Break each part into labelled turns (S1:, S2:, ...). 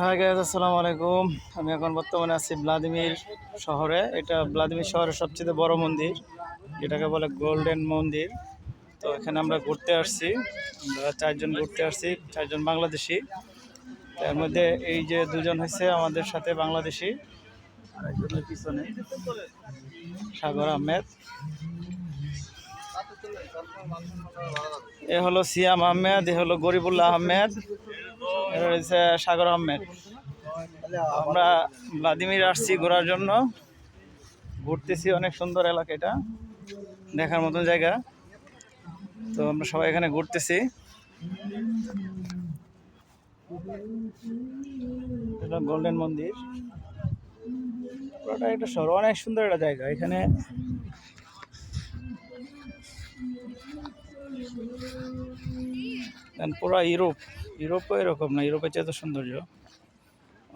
S1: হ্যাঁ গ্যাস আসসালামু আলাইকুম। আমি এখন বর্তমানে আছি ভ্লাদিমির শহরে। এটা ভ্লাদিমির শহরের সবচেয়ে বড় মন্দির। যেটাকে বলে গোল্ডেন মন্দির। তো এখানে আমরা ঘুরতে আসছি। আমরা চারজন ঘুরতে আসছি, চারজন বাংলাদেশি। তার মধ্যে এই যে দুজন হয়েছে আমাদের সাথে বাংলাদেশি। পিছনে। সাগর আহমেদ। এ হলো সিয়াম আহমেদ, এ হলো গরিবুল্লাহ আহমেদ। রয়েছে সাগর আহমেদ। আমরা ভ্লাদিমির আসছি ঘোরার জন্য। ঘুরতেছি অনেক সুন্দর এলাকা এটা, দেখার মতন জায়গা। তো আমরা সবাই এখানে ঘুরতেছি। গোল্ডেন মন্দির। পুরোটা একটা শহর, অনেক সুন্দর একটা জায়গা। এখানে পুরো ইউরোপ। ইউরোপও এরকম না, ইউরোপের চেয়ে তো সৌন্দর্য।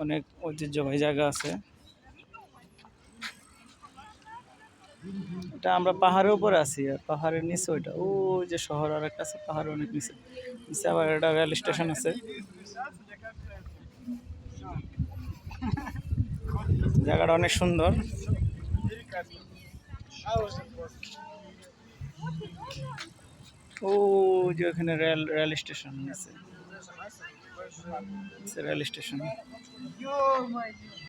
S1: অনেক ঐতিহ্যবাহী জায়গা আছে। এটা আমরা পাহাড়ের উপরে আছি, আর পাহাড়ের নিচে ওইটা ও যে শহর আর একটা আছে, পাহাড়ের অনেক নিচে। নিচে আবার একটা রেল স্টেশন আছে। জায়গাটা অনেক সুন্দর। ও যে ওখানে রেল রেল স্টেশন আছে। Rail station